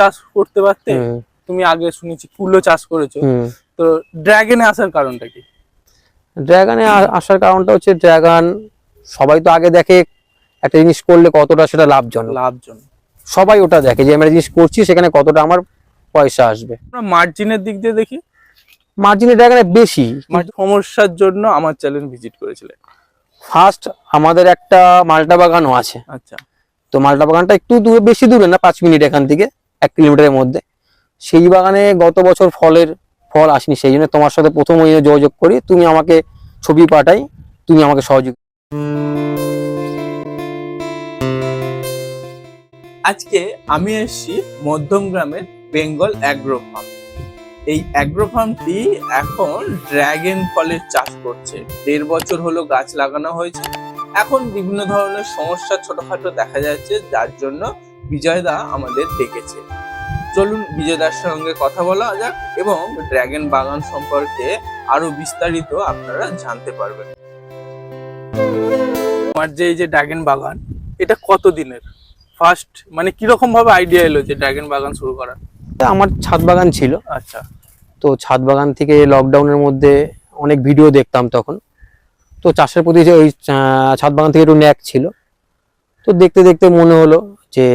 চাষ করতে পারতে তুমি আগে শুনেছি কুলো চাষ করেছ। তো ড্রাগনে আসার কারণটা কি? ড্রাগনে আসার কারণটা হচ্ছে ড্রাগন সবাই তো আগে দেখে একটা জিনিস করলে কতটা সেটা লাভজনক। লাভজনক। সবাই ওটা দেখে যে আমি একটা জিনিস করছি সেখানে কতটা আমার পয়সা আসবে। আমরা মার্জিনের দিক দিয়ে দেখি? মার্জিনের ড্রাগনে বেশি সমস্যার জন্য আমার চ্যানেল ভিজিট করেছিলেন ফার্স্ট আমাদের একটা মালটা বাগানও আছে। আচ্ছা। তো মালটা বাগানটা একটু দূরে বেশি দূরে না পাঁচ মিনিট এখান থেকে। এক কিলোমিটারের মধ্যে। সেই বাগানে গত বছর ফলের ফল আসেনি, সেই জন্য তোমার সাথে প্রথম ওই যোগাযোগ করি, তুমি আমাকে ছবি পাঠাই, তুমি আমাকে সহযোগ আজকে আমি এসেছি মধ্যম গ্রামের বেঙ্গল অ্যাগ্রো ফার্ম। এই অ্যাগ্রো ফার্মটি এখন ড্রাগন ফলের চাষ করছে। দেড় বছর হলো গাছ লাগানো হয়েছে। এখন বিভিন্ন ধরনের সমস্যা ছোটখাটো দেখা যাচ্ছে যার জন্য বিজয়দা আমাদের ডেকেছে। চলুন বিজয়দার সঙ্গে কথা বলা যাক এবং ড্রাগন বাগান সম্পর্কে আরও বিস্তারিত আপনারা জানতে পারবেন। আমার যে এই যে ড্রাগন বাগান এটা কত দিনের ফার্স্ট মানে কীরকম ভাবে আইডিয়া এলো যে ড্রাগন বাগান শুরু করার? আমার ছাদ বাগান ছিল। আচ্ছা। তো ছাদ বাগান থেকে লকডাউনের মধ্যে অনেক ভিডিও দেখতাম তখন। তো চাষের প্রতি যে ওই ছাদ বাগান থেকে একটু ন্যাক ছিল। তো দেখতে দেখতে মনে হলো যে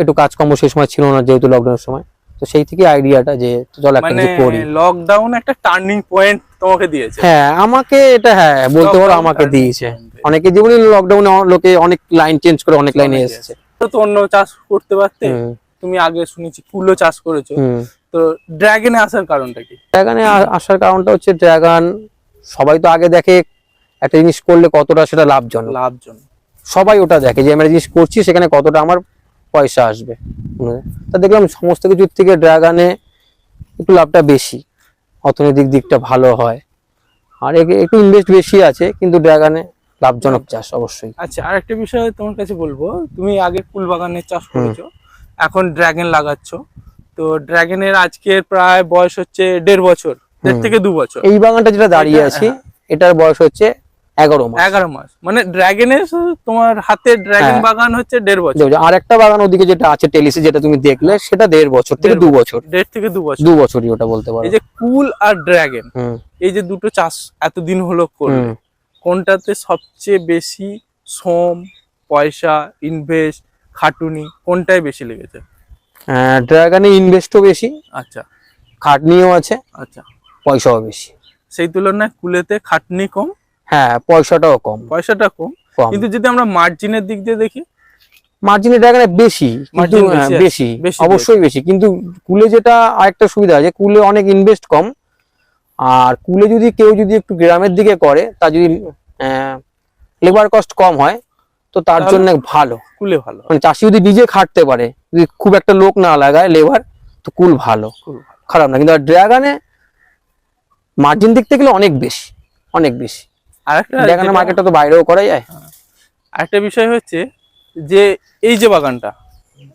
একটু কাজকর্ম সেই সময় ছিল না যেহেতু লকডাউনের সময়। তো সেই থেকে আইডিয়াটা যে চল একটা মানে কিছু করি। লকডাউন একটা টার্নিং পয়েন্ট তোমাকে দিয়েছে। হ্যাঁ আমাকে এটা হ্যাঁ বলতে পারো আমাকে দিয়েছে। অনেকে যেমনি লকডাউনে লোকে অনেক লাইন চেঞ্জ করে অনেক লাইনে এসেছে। তো অন্য চাষ করতে পারতে? তুমি আগে শুনেছি কুলো চাষ করেছ। তো ড্রাগনে আসার কারণটা কি? ড্রাগনে আসার কারণটা হচ্ছে ড্রাগন সবাই তো আগে দেখে একটা জিনিস করলে কতটা সেটা লাভজনক। লাভজনক। সবাই ওটা দেখে যে আমি একটা জিনিস করছি সেখানে কতটা আমার পয়সা আসবে। তা দেখলাম সমস্ত কিছুর থেকে ড্রাগনে একটু লাভটা বেশি। অর্থনৈতিক দিকটা ভালো হয়। আর একে- একটু ইনভেস্ট বেশি আছে কিন্তু ড্রাগনে লাভজনক চাষ অবশ্যই। আচ্ছা আর একটা বিষয় তোমার কাছে বলব। তুমি আগে কুল বাগানের চাষ করেছ এখন ড্রাগন লাগাচ্ছ। তো ড্রাগনের আজকের প্রায় বয়স হচ্ছে দেড় বছর। দেড় থেকে দু বছর। এই বাগানটা যেটা দাঁড়িয়ে আছি এটার বয়স হচ্ছে এগারো মাস। এগারো মাস। মানে ড্রাগনের তোমার হাতে ড্রাগন হ্যাঁ। বাগান হচ্ছে দেড় বছর। আর একটা বাগান ওদিকে যেটা আছে টেলিসে যেটা তুমি দেখলে সেটা দেড় বছর থেকে দু বছর। দেড় থেকে দু বছর। দু বছরই ওটা বলতে পারো। এই যে কুল আর ড্রাগন এই যে দুটো চাষ এতদিন হলো করলে কোনটাতে সবচেয়ে বেশি শ্রম পয়সা ইনভেস্ট খাটুনি কোনটায় বেশি লেগেছে? ড্রাগনে ইনভেস্টও বেশি। আচ্ছা। খাটনিও আছে। আচ্ছা। পয়সাও বেশি। সেই তুলনায় কুলেতে খাটনি কম? হ্যাঁ পয়সাটাও কম। পয়সাটা কম? কিন্তু যদি আমরা মার্জিনের দিক দিয়ে দেখি? মার্জিনের বেশি বেশি হ্যাঁ, বেশি বেশি অবশ্যই বেশি। কিন্তু কুলে যেটা আরেকটা সুবিধা আছে কুলে অনেক ইনভেস্ট কম। আর কুলে যদি কেউ যদি একটু গ্রামের দিকে করে তার যদি লেবার কস্ট কম হয় তো তার জন্য ভালো। কুলে ভালো। মানে চাষি যদি নিজে খাটতে পারে যদি খুব একটা লোক না লাগায় লেবার তো কুল ভালো। কুল ভালো। খারাপ না। কিন্তু ড্রাগনে মার্জিন দেখতে গেলে অনেক বেশি অনেক বেশি। আর একটা মার্কেটটা তো বাইরেও করা যায়। আরেকটা বিষয় হচ্ছে যে এই যে বাগানটা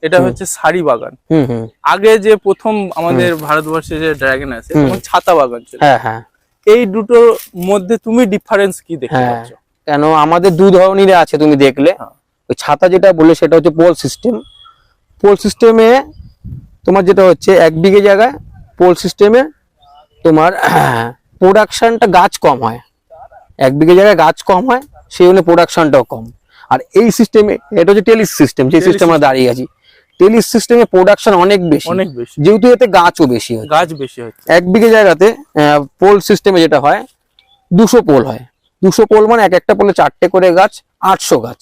এটা হচ্ছে সারি বাগান। হুম হুম। আগে যে প্রথম আমাদের ভারতবর্ষে যে ড্রাগন আছে ছাতা বাগান ছিল। হ্যাঁ হ্যাঁ। এই দুটোর মধ্যে তুমি ডিফারেন্স কি দেখতে হ্যাঁ। পাচ্ছ? কেন? আমাদের দু ধরনের আছে তুমি দেখলে। হ্যাঁ। ওই ছাতা যেটা বলে সেটা হচ্ছে পোল সিস্টেম পোল সিস্টেমে তোমার যেটা হচ্ছে এক বিঘে জায়গায় পোল সিস্টেমে তোমার প্রোডাকশনটা গাছ কম হয়। এক বিঘে জায়গায় গাছ কম হয় সেই জন্য প্রোডাকশনটাও কম। আর এই সিস্টেমে এটা হচ্ছে টেলিস সিস্টেম যে সিস্টেম আমরা দাঁড়িয়ে আছি। টেলিস সিস্টেমে প্রোডাকশন অনেক বেশি। অনেক বেশি। যেহেতু এতে গাছও বেশি হয়। গাছ বেশি হচ্ছে এক বিঘে জায়গাতে পোল সিস্টেমে যেটা হয় দুশো পোল হয়। দুশো পোল মানে এক একটা পোলে চারটে করে গাছ আটশো গাছ।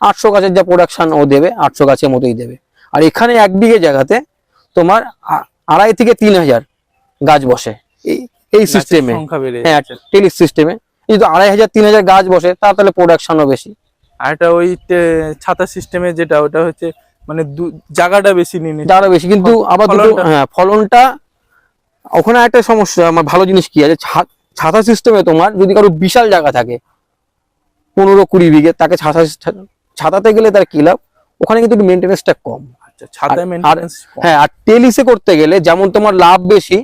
আটশো গাছের যা প্রোডাকশন ও দেবে আটশো গাছের মতোই দেবে। আর এখানে এক বিঘে জায়গাতে তোমার আড়াই থেকে তিন হাজার গাছ বসে। এই সিস্টেমে হ্যাঁ টেলিস সিস্টেমে যদি আড়াই হাজার তিন হাজার গাছ বসে তাহলে প্রোডাকশনও বেশি। আর একটা ওই ছাতা সিস্টেমে যেটা ওটা হচ্ছে মানে জায়গাটা বেশি নিয়ে যারা বেশি কিন্তু আবার দুটো হ্যাঁ ফলনটা ওখানে একটা সমস্যা আমার ভালো জিনিস কি আছে? ছাতা সিস্টেমে তোমার যদি কারও বিশাল জায়গা থাকে পনেরো কুড়ি বিঘে তাকে ছাতা ছাতাতে গেলে তার কি লাভ? ওখানে কিন্তু একটু মেনটেন্যান্সটা কম। আচ্ছা হ্যাঁ আর টেলিসে করতে গেলে যেমন তোমার লাভ বেশি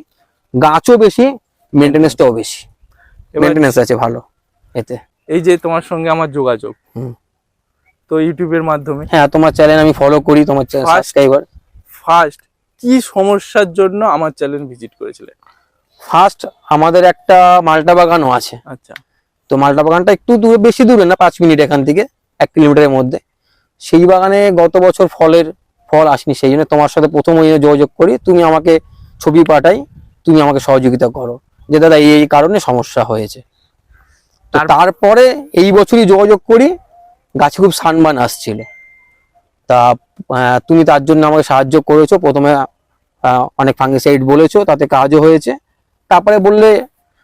গাছও বেশি মেনটেন্যান্সটাও বেশি। মেনটেন্যান্স আছে ভালো এতে। এই যে তোমার সঙ্গে আমার যোগাযোগ। হুম। তো ইউটিউবের মাধ্যমে। হ্যাঁ তোমার চ্যানেল আমি ফলো করি তোমার সাবস্ক্রাইবার ফার্স্ট কি সমস্যার জন্য আমার চ্যানেল ভিজিট করেছিলে? ফার্স্ট আমাদের একটা মালটা বাগানও আছে। আচ্ছা। তো মালটা বাগানটা একটু দূরে বেশি দূরে না পাঁচ মিনিট এখান থেকে এক কিলোমিটারের মধ্যে। সেই বাগানে গত বছর ফলের ফল আসেনি সেই জন্য তোমার সাথে প্রথম ওই যোগাযোগ করি। তুমি আমাকে ছবি পাঠাই তুমি আমাকে সহযোগিতা করো। যে দাদা এই কারণে সমস্যা হয়েছে। তারপরে এই বছরই যোগাযোগ করি গাছে খুব সানবান আসছিল। তা তুমি তার জন্য আমাকে সাহায্য করেছ। প্রথমে অনেক ফাঙ্গিসাইড বলেছ তাতে কাজও হয়েছে। তারপরে বললে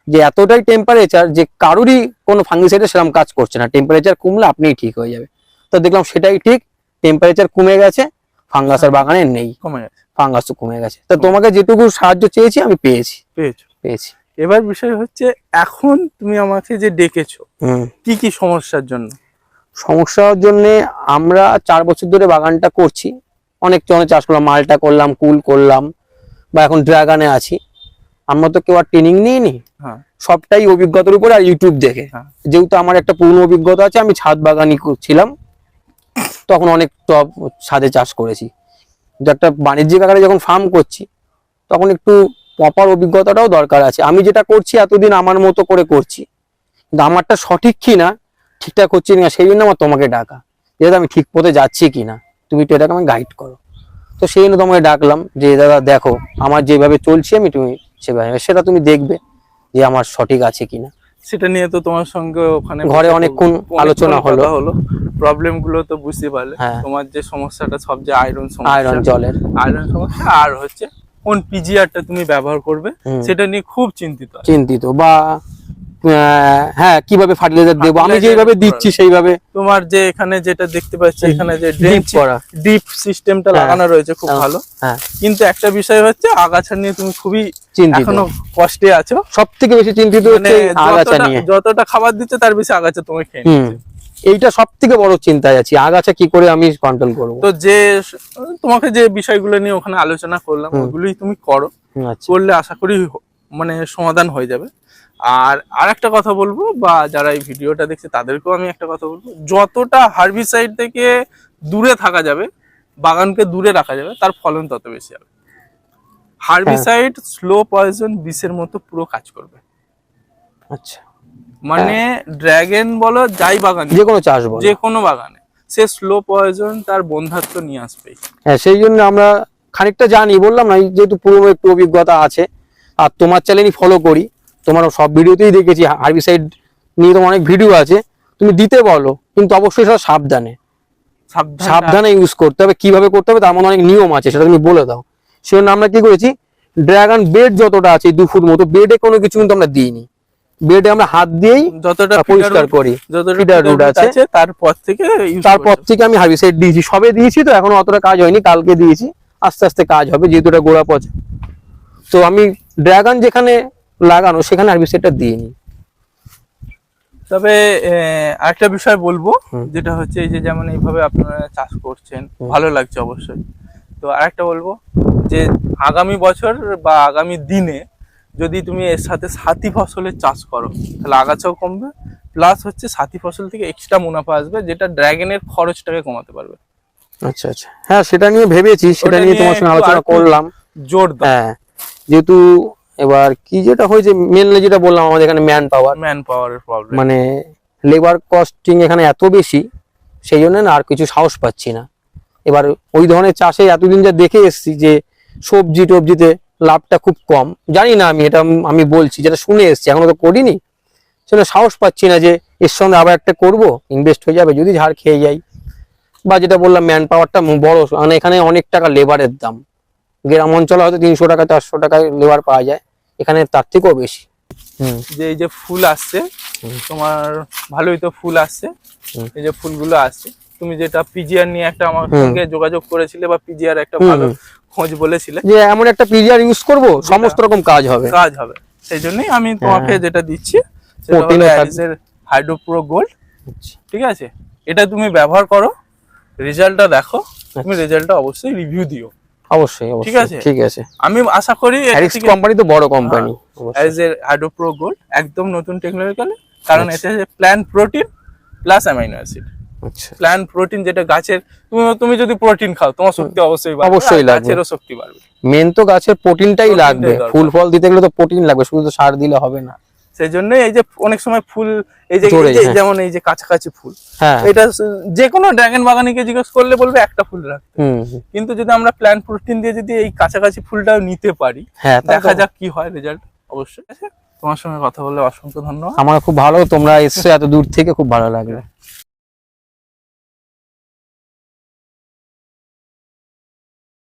যে এতটাই টেম্পারেচার যে কারোরই কোনো ফাঙ্গিসাইডে সেরকম কাজ করছে না। টেম্পারেচার কমলে আপনিই ঠিক হয়ে যাবে। তো দেখলাম সেটাই ঠিক টেম্পারেচার কমে গেছে ফাঙ্গাসের বাগানে নেই। কমে গেছে। ফাঙ্গাস তো কমে গেছে। তো তোমাকে যেটুকু সাহায্য চেয়েছি আমি পেয়েছি। পেয়েছ। পেয়েছি। এবার বিষয় হচ্ছে এখন তুমি আমাকে যে ডেকেছো কি কি সমস্যার জন্য? সমস্যার জন্য আমরা চার বছর ধরে বাগানটা করছি। অনেক অনেক চাষ করলাম মালটা করলাম কুল করলাম বা এখন ড্রাগনে আছি। আমরা তো কেউ আর ট্রেনিং নিইনি। হ্যাঁ। সবটাই অভিজ্ঞতার উপরে আর ইউটিউব দেখে। হ্যাঁ। যেহেতু আমার একটা পুরনো অভিজ্ঞতা আছে আমি ছাদ বাগানই ছিলাম তখন অনেক টব ছাদে চাষ করেছি। কিন্তু একটা বাণিজ্যিক আকারে যখন ফার্ম করছি তখন একটু প্রপার অভিজ্ঞতাটাও দরকার আছে। আমি যেটা করছি এতদিন আমার মতো করে করছি কিন্তু আমারটা সঠিক কি না ঠিকঠাক হচ্ছে না সেই জন্য আমার তোমাকে ডাকা। যেহেতু আমি ঠিক পথে যাচ্ছি কি না তুমি একটু এটাকে আমাকে গাইড করো। তো সেই জন্য তোমাকে ডাকলাম যে দাদা দেখো আমার যেভাবে চলছি আমি তুমি সেভাবে সেটা তুমি দেখবে যে আমার সঠিক আছে কিনা। সেটা নিয়ে তো তোমার সঙ্গে ওখানে ঘরে অনেকক্ষণ অনেকক্ষণ আলোচনা হলো। হলো। প্রবলেমগুলো তো বুঝতে পারলে। হ্যাঁ। তোমার যে সমস্যাটা সব যে আয়রন আয়রন জলের। আয়রন সমস্যা আর হচ্ছে কোন পিজিআরটা তুমি ব্যবহার করবে সেটা নিয়ে খুব চিন্তিত চিন্তিত বা হ্যাঁ কীভাবে ফার্টিলাইজার দেবো? আমি যেভাবে দিচ্ছি সেইভাবে। তোমার যে এখানে যেটা দেখতে পাচ্ছি এখানে যে ডিপ করা। ডিপ সিস্টেমটা হ্যাঁ। লাগানো রয়েছে খুব হ্যাঁ। ভালো। হ্যাঁ। কিন্তু একটা বিষয় হচ্ছে আগাছা নিয়ে তুমি খুবই এখনও কষ্টে আছো। সব থেকে বেশি চিন্তিত মানে হচ্ছে আগাছা নিয়ে। যতটা খাবার দিচ্ছে তার বেশি আগাছা তোমায় খেয়ে নিচ্ছে। এইটা সব থেকে বড় চিন্তায় আছি। আগাছা কি করে আমি কন্ট্রোল করব? তো যে তোমাকে যে বিষয়গুলো নিয়ে ওখানে আলোচনা করলাম। ওগুলোই তুমি করো। আচ্ছা। করলে আশা করি মানে সমাধান হয়ে যাবে। আর আর একটা কথা বলব বা যারা এই ভিডিওটা দেখছে তাদেরকেও আমি একটা কথা বলব। যতটা হার্বিসাইড থেকে দূরে থাকা যাবে বাগানকে দূরে রাখা যাবে তার ফলন তত বেশি হবে। হার্বিসাইড স্লো পয়জন বিষের মতো পুরো কাজ করবে। আচ্ছা। মানে ড্র্যাগন বলো যাই বাগান যে কোনো চাষ বলো। যে কোনো বাগানে। সে স্লো পয়জন তার বন্ধাত্ম নিয়ে আসবেই হ্যাঁ সেই জন্য আমরা খানিকটা জানি বললাম না যেহেতু পুরোনো একটু অভিজ্ঞতা আছে আর তোমার চ্যানেলই ফলো করি। তোমার সব ভিডিওতেই দেখেছি হার্বিসাইড নিয়ে তোমার অনেক ভিডিও আছে। তুমি দিতে বলো কিন্তু অবশ্যই সেটা সাবধানে। সাবধান ইউজ করতে হবে কীভাবে করতে হবে তার মধ্যে অনেক নিয়ম আছে সেটা তুমি বলে দাও। সেই জন্য আমরা কি করেছি ড্রাগন বেড যতটা আছে দু ফুট মতো বেডে কোনো কিছু কিন্তু আমরা দিইনি। বেডে আমরা হাত দিয়েই যতটা পরিষ্কার করি। যতটা আছে, তারপর থেকে তারপর থেকে আমি হার্বিসাইড দিয়েছি। সবে দিয়েছি তো এখনও অতটা কাজ হয়নি কালকে দিয়েছি। আস্তে আস্তে কাজ হবে যেহেতু এটা গোড়া পচে। তো আমি ড্রাগন যেখানে লাগানো সেখানে হার্বিসাইডটা দিইনি। তবে আরেকটা বিষয় বলব যেটা হচ্ছে এই যে যেমন এইভাবে আপনারা চাষ করছেন ভালো লাগছে অবশ্যই। তো আরেকটা বলব যে আগামী বছর বা আগামী দিনে যদি তুমি এর সাথে সাথী ফসলের চাষ করো তাহলে আগাছাও কমবে প্লাস হচ্ছে সাথী ফসল থেকে এক্সট্রা মুনাফা আসবে যেটা ড্র্যাগনের খরচটাকে কমাতে পারবে। আচ্ছা আচ্ছা। হ্যাঁ সেটা নিয়ে ভেবেছি সেটা নিয়ে তোমার সঙ্গে আলোচনা করলাম। জোর দাও হ্যাঁ যেহেতু এবার কি যেটা হয়েছে মেনলি যেটা বললাম আমাদের এখানে ম্যান পাওয়ার ম্যান পাওয়ারের প্রবলেম মানে লেবার কস্টিং এখানে এত বেশি সেই জন্য না আর কিছু সাহস পাচ্ছি না। এবার ওই ধরনের চাষে এতদিন যা দেখে এসেছি যে সবজি টবজিতে লাভটা খুব কম। জানি না আমি এটা আমি বলছি যেটা শুনে এসছি এখনও তো করিনি। সেটা সাহস পাচ্ছি না যে এর সঙ্গে আবার একটা করব ইনভেস্ট হয়ে যাবে যদি ঝাড় খেয়ে যাই। বা যেটা বললাম ম্যান পাওয়ারটা বড় মানে এখানে অনেক টাকা লেবারের দাম। গ্রাম অঞ্চলে হয়তো তিনশো টাকা চারশো টাকায় লেবার পাওয়া যায়। এখানে তার থেকেও বেশি। যে এই যে ফুল আসছে তোমার ভালোই তো ফুল আসছে। এই যে ফুলগুলো আসছে তুমি যেটা পিজিআর নিয়ে একটা আমার সঙ্গে যোগাযোগ করেছিলে বা পিজিআর একটা ভালো। খোঁজ বলেছিলে। যে এমন একটা পিজিআর ইউজ করব সমস্ত রকম কাজ হবে। কাজ হবে। সেই জন্যই আমি তোমাকে হ্যাঁ। যেটা দিচ্ছি। হাইড্রোপ্রো গোল্ড আচ্ছা, ঠিক আছে? এটা তুমি ব্যবহার করো। রেজাল্টটা দেখো। তুমি রেজাল্টটা অবশ্যই রিভিউ দিও। অবশ্যই ঠিক আছে? ঠিক আছে। আমি আশা করি হ্যারিক্স কোম্পানি তো বড় কোম্পানি অ্যারিসের হাইড্রোপ্রো গোল্ড একদম নতুন টেকনোলজিক্যালি কারণ আচ্ছা। এতে plant protein plus amino acid আচ্ছা। প্ল্যান প্রোটিন যেটা গাছের তুমি তুমি যদি প্রোটিন খাও তোমার শক্তি অবশ্যই অবশ্যই লাগবে। গাছেরও শক্তি বাড়বে। মেন তো গাছের প্রোটিনটাই লাগবে। ফুল ফল দিতে গেলে তো প্রোটিন লাগবে শুধু তো সার দিলে হবে না। সেই জন্য এই যে অনেক সময় ফুল এই যে ঝরে এই যে যায়। যেমন এই যে কাছাকাছি ফুল হ্যাঁ। এটা যে কোনো ড্রাগন বাগানিকে জিজ্ঞেস করলে বলবে একটা ফুল রাখতে। কিন্তু যদি আমরা প্ল্যান প্রোটিন দিয়ে যদি এই কাছাকাছি ফুলটাও নিতে পারি হ্যাঁ দেখা যাক কি হয় রেজাল্ট অবশ্যই। তোমার সঙ্গে কথা বলে অসংখ্য ধন্যবাদ। আমার খুব ভালো তোমরা এসছো এত দূর থেকে খুব ভালো লাগল।